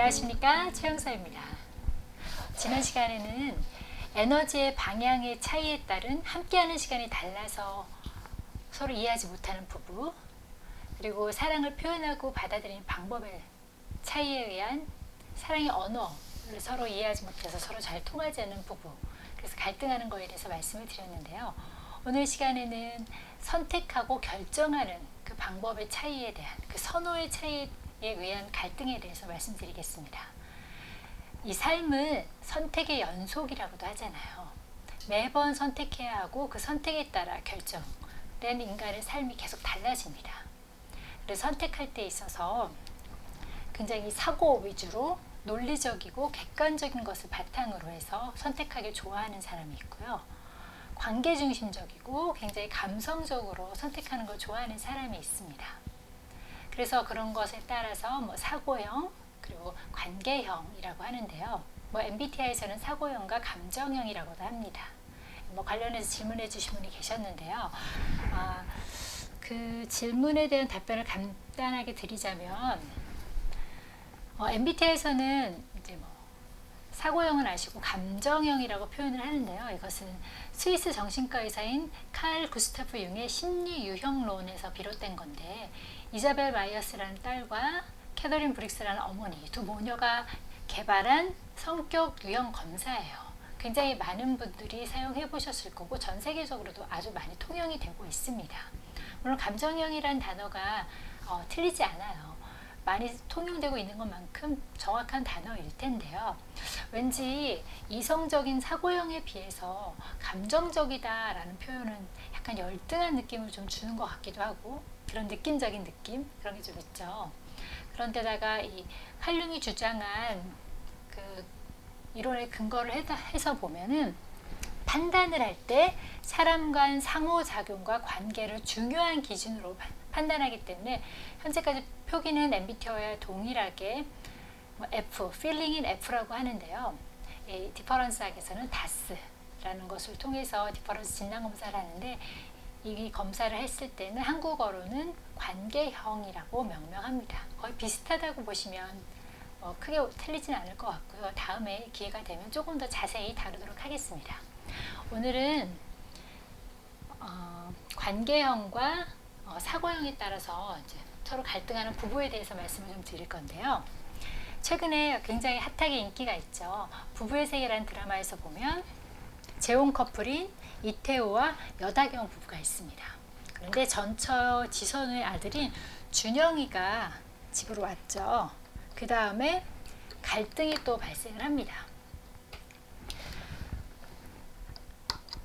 안녕하십니까 최영서입니다. 지난 시간에는 에너지의 방향의 차이에 따른 함께하는 시간이 달라서 서로 이해하지 못하는 부부 그리고 사랑을 표현하고 받아들이는 방법의 차이에 의한 사랑의 언어를 서로 이해하지 못해서 서로 잘 통하지 않는 부부 그래서 갈등하는 거에 대해서 말씀을 드렸는데요. 오늘 시간에는 선택하고 결정하는 그 방법의 차이에 대한 그 선호의 차이에 의한 갈등에 대해서 말씀드리겠습니다. 이 삶은 선택의 연속이라고도 하잖아요. 매번 선택해야 하고 그 선택에 따라 결정된 인간의 삶이 계속 달라집니다. 그래서 선택할 때 있어서 굉장히 사고 위주로 논리적이고 객관적인 것을 바탕으로 해서 선택하기 좋아하는 사람이 있고요. 관계 중심적이고 굉장히 감성적으로 선택하는 걸 좋아하는 사람이 있습니다. 그래서 그런 것에 따라서 뭐 사고형 그리고 관계형이라고 하는데요. 뭐 MBTI에서는 사고형과 감정형이라고도 합니다. 뭐 관련해서 질문해 주신 분이 계셨는데요. 아, 그 질문에 대한 답변을 간단하게 드리자면 어, MBTI에서는 이제 뭐 사고형은 아시고 감정형이라고 표현을 하는데요. 이것은 스위스 정신과 의사인 칼 구스타프 융의 심리 유형론에서 비롯된 건데 이자벨 마이어스라는 딸과 캐더린 브릭스라는 어머니 두 모녀가 개발한 성격 유형 검사예요. 굉장히 많은 분들이 사용해 보셨을 거고 전 세계적으로도 아주 많이 통용이 되고 있습니다. 물론 감정형이란 단어가 어, 틀리지 않아요. 많이 통용되고 있는 것만큼 정확한 단어일 텐데요. 왠지 이성적인 사고형에 비해서 감정적이다라는 표현은 약간 열등한 느낌을 좀 주는 것 같기도 하고 그런 느낌적인 느낌 그런 게 좀 있죠. 그런데다가 이 칼융이 주장한 그 이론의 근거를 해서 보면은 판단을 할 때 사람 간 상호작용과 관계를 중요한 기준으로 판단하기 때문에 현재까지 표기는 MBTI와 동일하게 뭐 F, Feeling인 F라고 하는데요. 이 디퍼런스학에서는 DAS라는 것을 통해서 디퍼런스 진단 검사를 하는데 이 검사를 했을 때는 한국어로는 관계형이라고 명명합니다. 거의 비슷하다고 보시면 어, 크게 틀리진 않을 것 같고요. 다음에 기회가 되면 조금 더 자세히 다루도록 하겠습니다. 오늘은 어, 관계형과 어, 사고형에 따라서 서로 갈등하는 부부에 대해서 말씀을 좀 드릴 건데요. 최근에 굉장히 핫하게 인기가 있죠. 부부의 세계라는 드라마에서 보면 재혼 커플인 이태호와 여다경 부부가 있습니다. 그런데 전처 지선우의 아들인 준영이가 집으로 왔죠. 그 다음에 갈등이 또 발생을 합니다.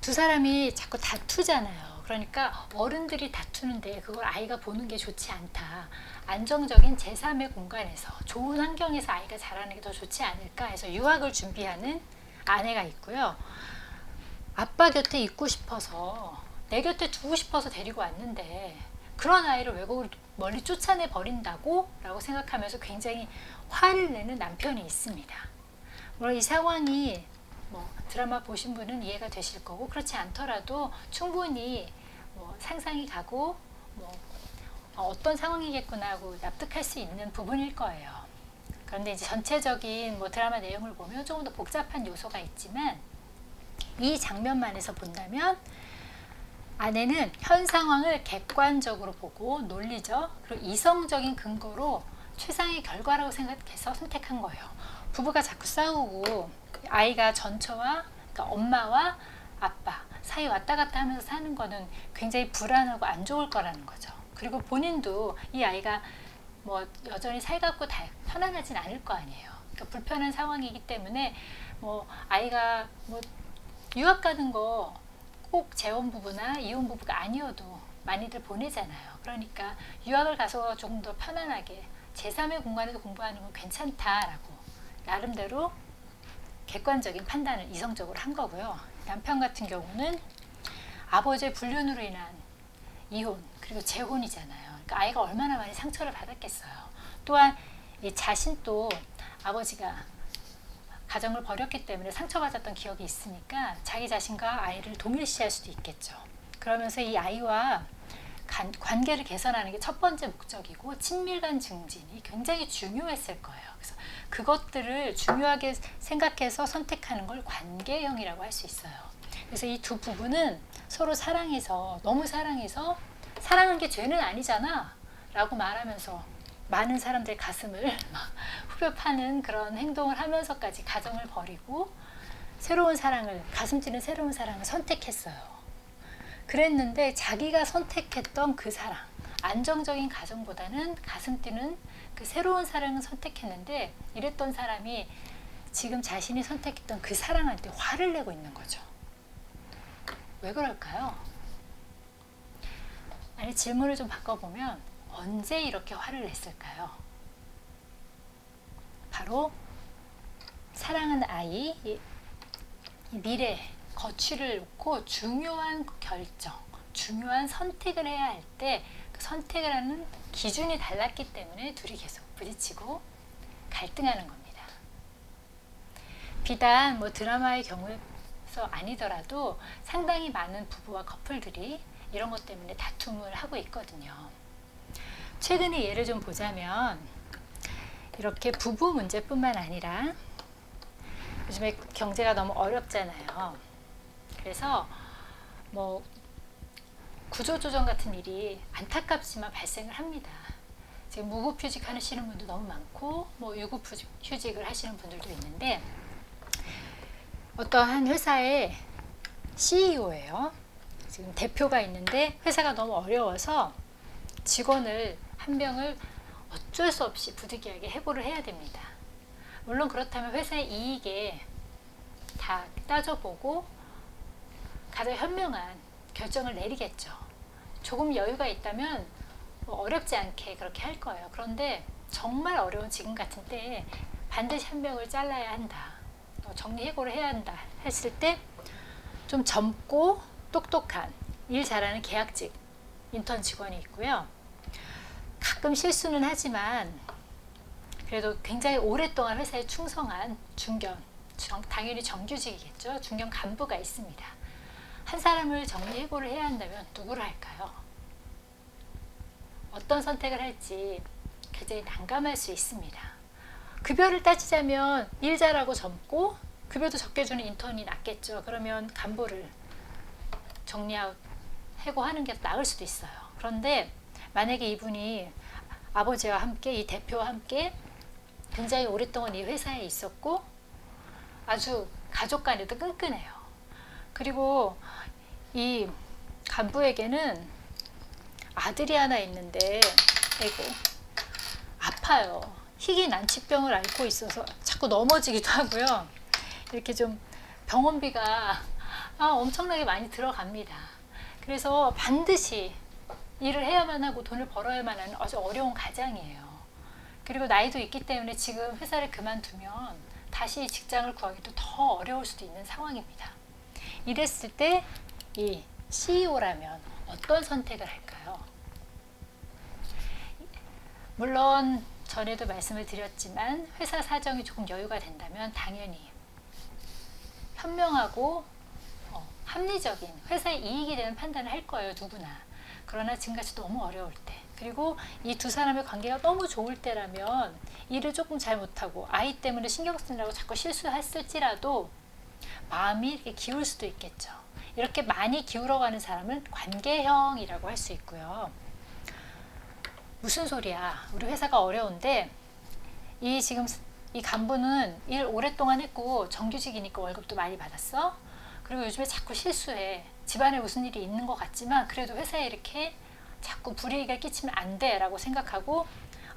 두 사람이 자꾸 다투잖아요. 그러니까 어른들이 다투는데 그걸 아이가 보는 게 좋지 않다. 안정적인 제3의 공간에서 좋은 환경에서 아이가 자라는 게 더 좋지 않을까 해서 유학을 준비하는 아내가 있고요. 아빠 곁에 있고 싶어서 내 곁에 두고 싶어서 데리고 왔는데 그런 아이를 외국으로 멀리 쫓아내 버린다고 라고 생각하면서 굉장히 화를 내는 남편이 있습니다. 물론 이 상황이 뭐 드라마 보신 분은 이해가 되실 거고 그렇지 않더라도 충분히 뭐 상상이 가고 뭐 어떤 상황이겠구나 하고 납득할 수 있는 부분일 거예요. 그런데 이제 전체적인 뭐 드라마 내용을 보면 조금 더 복잡한 요소가 있지만 이 장면만에서 본다면 아내는 현 상황을 객관적으로 보고 논리적 그리고 이성적인 근거로 최상의 결과라고 생각해서 선택한 거예요. 부부가 자꾸 싸우고 아이가 전처와 그러니까 엄마와 아빠 사이 왔다 갔다 하면서 사는 거는 굉장히 불안하고 안 좋을 거라는 거죠. 그리고 본인도 이 아이가 뭐 여전히 살갑고 다 편안하진 않을 거 아니에요. 그러니까 불편한 상황이기 때문에 뭐 아이가 뭐 유학 가는 거 꼭 재혼 부부나 이혼 부부가 아니어도 많이들 보내잖아요. 그러니까 유학을 가서 조금 더 편안하게 제3의 공간에서 공부하는 건 괜찮다라고 나름대로 객관적인 판단을 이성적으로 한 거고요. 남편 같은 경우는 아버지의 불륜으로 인한 이혼 그리고 재혼이잖아요. 그러니까 아이가 얼마나 많이 상처를 받았겠어요. 또한 이 자신도 아버지가 가정을 버렸기 때문에 상처받았던 기억이 있으니까 자기 자신과 아이를 동일시할 수도 있겠죠. 그러면서 이 아이와 간- 관계를 개선하는 게 첫 번째 목적이고 친밀감 증진이 굉장히 중요했을 거예요. 그래서 그것들을 중요하게 생각해서 선택하는 걸 관계형이라고 할 수 있어요. 그래서 이 두 부부는 서로 사랑해서 너무 사랑해서 사랑한 게 죄는 아니잖아 라고 말하면서 많은 사람들의 가슴을 막 후벼 파는 그런 행동을 하면서까지 가정을 버리고 새로운 사랑을 가슴 찌는 새로운 사랑을 선택했어요. 그랬는데 자기가 선택했던 그 사랑, 안정적인 가정보다는 가슴 뛰는 그 새로운 사랑을 선택했는데 이랬던 사람이 지금 자신이 선택했던 그 사랑한테 화를 내고 있는 거죠. 왜 그럴까요? 아니 질문을 좀 바꿔보면 언제 이렇게 화를 냈을까요? 바로 사랑하는 아이 미래 거취를 놓고 중요한 결정, 중요한 선택을 해야 할 때 그 선택을 하는 기준이 달랐기 때문에 둘이 계속 부딪히고 갈등하는 겁니다. 비단 뭐 드라마의 경우에서 아니더라도 상당히 많은 부부와 커플들이 이런 것 때문에 다툼을 하고 있거든요. 최근에 예를 좀 보자면 이렇게 부부 문제뿐만 아니라 요즘에 경제가 너무 어렵잖아요. 그래서 뭐 구조조정 같은 일이 안타깝지만 발생을 합니다. 지금 무급휴직 하시는 분도 너무 많고 뭐 유급휴직을 하시는 분들도 있는데 어떠한 회사의 CEO예요. 지금 대표가 있는데 회사가 너무 어려워서 직원을 한 명을 어쩔 수 없이 부득이하게 해고를 해야 됩니다. 물론 그렇다면 회사의 이익에 다 따져보고 가장 현명한 결정을 내리겠죠. 조금 여유가 있다면 뭐 어렵지 않게 그렇게 할 거예요. 그런데 정말 어려운 지금 같은 때에 반드시 한 명을 잘라야 한다. 어, 정리해고를 해야 한다 했을 때 좀 젊고 똑똑한 일 잘하는 계약직 인턴 직원이 있고요. 가끔 실수는 하지만 그래도 굉장히 오랫동안 회사에 충성한 중견, 정- 당연히 정규직이겠죠. 중견 간부가 있습니다. 한 사람을 정리해고를 해야 한다면 누구를 할까요? 어떤 선택을 할지 굉장히 난감할 수 있습니다. 급여를 따지자면 일 잘하고 젊고 급여도 적게 주는 인턴이 낫겠죠. 그러면 간부를 정리하고 해고하는 게 나을 수도 있어요. 그런데 만약에 이분이 아버지와 함께 이 대표와 함께 굉장히 오랫동안 이 회사에 있었고 아주 가족 간에도 끈끈해요. 그리고 이 간부에게는 아들이 하나 있는데 아이고 아파요. 희귀 난치병을 앓고 있어서 자꾸 넘어지기도 하고요. 이렇게 좀 병원비가 아, 엄청나게 많이 들어갑니다. 그래서 반드시 일을 해야만 하고 돈을 벌어야만 하는 아주 어려운 가장이에요. 그리고 나이도 있기 때문에 지금 회사를 그만두면 다시 직장을 구하기도 더 어려울 수도 있는 상황입니다. 이랬을 때 이 CEO라면 어떤 선택을 할까요? 물론 전에도 말씀을 드렸지만 회사 사정이 조금 여유가 된다면 당연히 현명하고 어, 합리적인 회사의 이익이 되는 판단을 할 거예요 누구나 그러나 지금같이 너무 어려울 때 그리고 이 두 사람의 관계가 너무 좋을 때라면 일을 조금 잘 못하고 아이 때문에 신경 쓰느라고 자꾸 실수했을지라도 마음이 이렇게 기울 수도 있겠죠 이렇게 많이 기울어가는 사람은 관계형이라고 할 수 있고요 무슨 소리야 우리 회사가 어려운데 이 지금 이 간부는 일 오랫동안 했고 정규직이니까 월급도 많이 받았어. 그리고 요즘에 자꾸 실수해. 집안에 무슨 일이 있는 것 같지만 그래도 회사에 이렇게 자꾸 불이익을 끼치면 안 돼라고 생각하고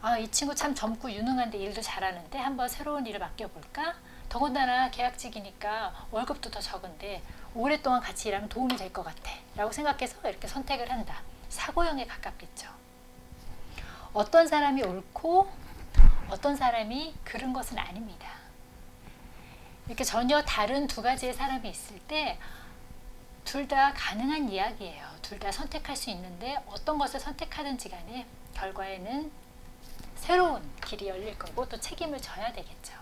아, 이 친구 참 젊고 유능한데 일도 잘하는데 한번 새로운 일을 맡겨볼까? 더군다나 계약직이니까 월급도 더 적은데 오랫동안 같이 일하면 도움이 될 것 같아 라고 생각해서 이렇게 선택을 한다. 사고형에 가깝겠죠. 어떤 사람이 옳고 어떤 사람이 그른 것은 아닙니다. 이렇게 전혀 다른 두 가지의 사람이 있을 때 둘 다 가능한 이야기예요. 둘 다 선택할 수 있는데 어떤 것을 선택하든지 간에 결과에는 새로운 길이 열릴 거고 또 책임을 져야 되겠죠.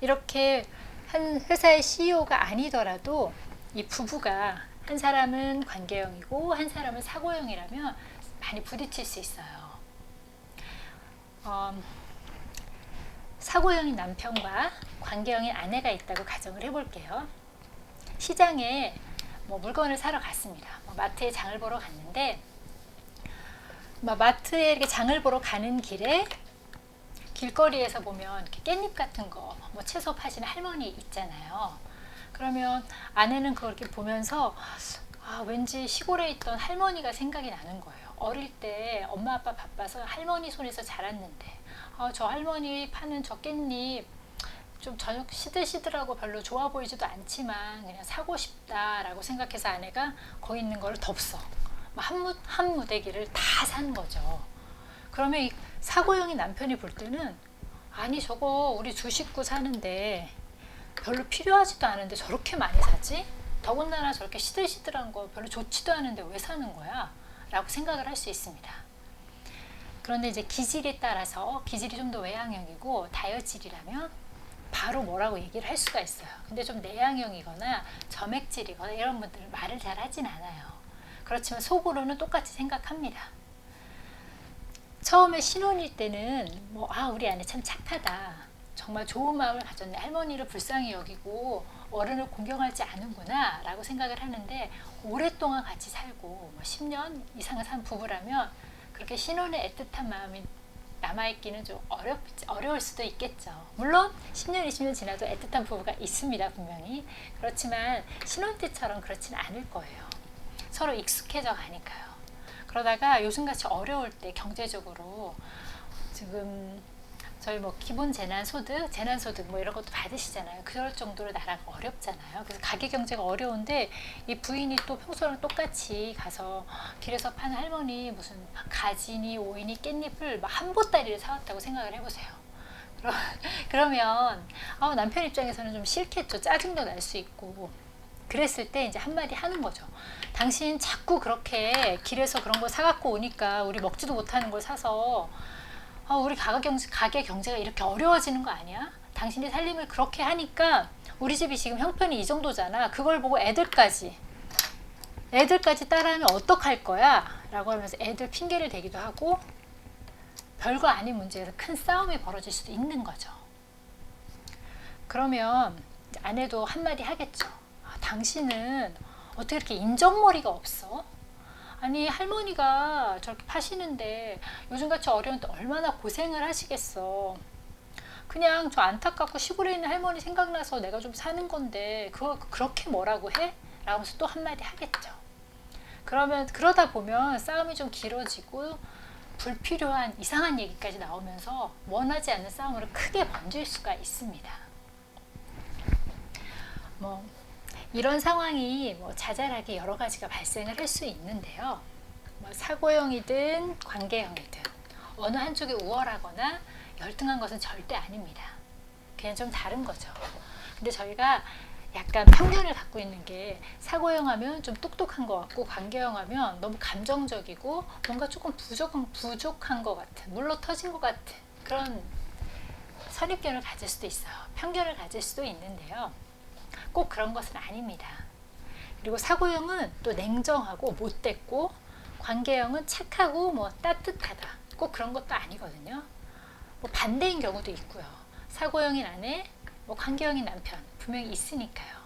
이렇게 한 회사의 CEO가 아니더라도 이 부부가 한 사람은 관계형이고 한 사람은 사고형이라면 많이 부딪힐 수 있어요. 어, 사고형인 남편과 관계형인 아내가 있다고 가정을 해볼게요. 시장에 뭐 물건을 사러 갔습니다. 뭐 마트에 장을 보러 갔는데 막 마트에 이렇게 장을 보러 가는 길에 길거리에서 보면 깻잎 같은 거, 뭐 채소 파시는 할머니 있잖아요. 그러면 아내는 그걸 이렇게 보면서 아, 왠지 시골에 있던 할머니가 생각이 나는 거예요. 어릴 때 엄마 아빠 바빠서 할머니 손에서 자랐는데 아, 저 할머니 파는 저 깻잎 좀 저녁 시들시들하고 별로 좋아 보이지도 않지만 그냥 사고 싶다라고 생각해서 아내가 거기 있는 거를 덥석 한, 무, 한 무대기를 다 산 거죠. 그러면 이 사고형이 남편이 볼 때는 아니 저거 우리 두 식구 사는데 별로 필요하지도 않은데 저렇게 많이 사지? 더군다나 저렇게 시들시들한 거 별로 좋지도 않은데 왜 사는 거야? 라고 생각을 할 수 있습니다. 그런데 이제 기질에 따라서 기질이 좀 더 외향형이고 다혈질이라면 바로 뭐라고 얘기를 할 수가 있어요. 근데 좀 내향형이거나 점액질이거나 이런 분들은 말을 잘 하진 않아요. 그렇지만 속으로는 똑같이 생각합니다. 처음에 신혼일 때는 뭐, 아, 우리 아내 참 착하다. 정말 좋은 마음을 가졌네. 할머니를 불쌍히 여기고 어른을 공경하지 않은구나. 라고 생각을 하는데 오랫동안 같이 살고 뭐 10년 이상을 산 부부라면 그렇게 신혼의 애틋한 마음이 남아있기는 좀 어렵, 어려울 수도 있겠죠. 물론 10년, 20년 지나도 애틋한 부부가 있습니다, 분명히. 그렇지만 신혼 때처럼 그렇지는 않을 거예요. 서로 익숙해져 가니까요. 그러다가 요즘같이 어려울 때 경제적으로 지금 저희 뭐 기본 재난 소득, 재난 소득 뭐 이런 것도 받으시잖아요. 그럴 정도로 나라가 어렵잖아요. 그래서 가계 경제가 어려운데 이 부인이 또 평소랑 똑같이 가서 길에서 파는 할머니 무슨 가지니 오이니 깻잎을 막한 보따리를 사왔다고 생각을 해보세요. 그러, 그러면 아, 남편 입장에서는 좀 싫겠죠. 짜증도 날 수 있고. 그랬을 때 이제 한마디 하는 거죠. 당신 자꾸 그렇게 길에서 그런 거 사갖고 오니까 우리 먹지도 못하는 걸 사서 아, 우리 가게 가게 경제가 이렇게 어려워지는 거 아니야? 당신이 살림을 그렇게 하니까 우리 집이 지금 형편이 이 정도잖아. 그걸 보고 애들까지 애들까지 따라하면 어떡할 거야? 라고 하면서 애들 핑계를 대기도 하고 별거 아닌 문제에서 큰 싸움이 벌어질 수도 있는 거죠. 그러면 아내도 한마디 하겠죠. 아, 당신은 어떻게 이렇게 인정머리가 없어? 아니 할머니가 저렇게 파시는데 요즘같이 어려운데 얼마나 고생을 하시겠어. 그냥 저 안타깝고 시골에 있는 할머니 생각나서 내가 좀 사는 건데 그거 그렇게 뭐라고 해? 라면서 또 한마디 하겠죠. 그러면 그러다 보면 싸움이 좀 길어지고 불필요한 이상한 얘기까지 나오면서 원하지 않는 싸움으로 크게 번질 수가 있습니다. 뭐 이런 상황이 뭐 자잘하게 여러 가지가 발생을 할 수 있는데요. 뭐 사고형이든 관계형이든 어느 한쪽이 우월하거나 열등한 것은 절대 아닙니다. 그냥 좀 다른 거죠. 근데 저희가 약간 편견을 갖고 있는 게 사고형 하면 좀 똑똑한 것 같고 관계형 하면 너무 감정적이고 뭔가 조금 부족한, 부족한 것 같은 물로 터진 것 같은 그런 선입견을 가질 수도 있어요. 편견을 가질 수도 있는데요. 꼭 그런 것은 아닙니다. 그리고 사고형은 또 냉정하고 못됐고 관계형은 착하고 뭐 따뜻하다. 꼭 그런 것도 아니거든요. 뭐 반대인 경우도 있고요. 사고형인 아내, 뭐 관계형인 남편 분명히 있으니까요.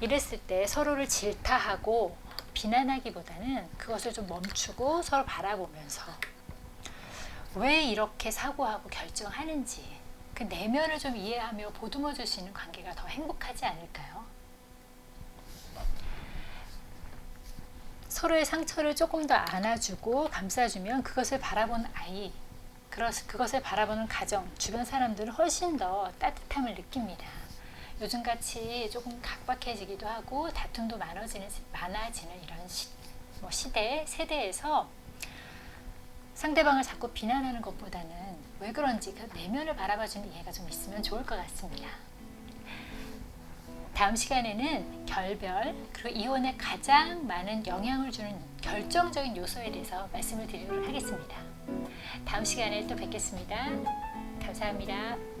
이랬을 때 서로를 질타하고 비난하기보다는 그것을 좀 멈추고 서로 바라보면서 왜 이렇게 사고하고 결정하는지 그 내면을 좀 이해하며 보듬어 줄 수 있는 관계가 더 행복하지 않을까요? 서로의 상처를 조금 더 안아주고 감싸주면 그것을 바라보는 아이, 그것을 바라보는 가정, 주변 사람들은 훨씬 더 따뜻함을 느낍니다. 요즘같이 조금 각박해지기도 하고 다툼도 많아지는, 많아지는 이런 시, 뭐 시대, 세대에서 상대방을 자꾸 비난하는 것보다는 왜 그런지 그 내면을 바라봐주는 이해가 좀 있으면 좋을 것 같습니다. 다음 시간에는 결별 그리고 이혼에 가장 많은 영향을 주는 결정적인 요소에 대해서 말씀을 드리도록 하겠습니다. 다음 시간에 또 뵙겠습니다. 감사합니다.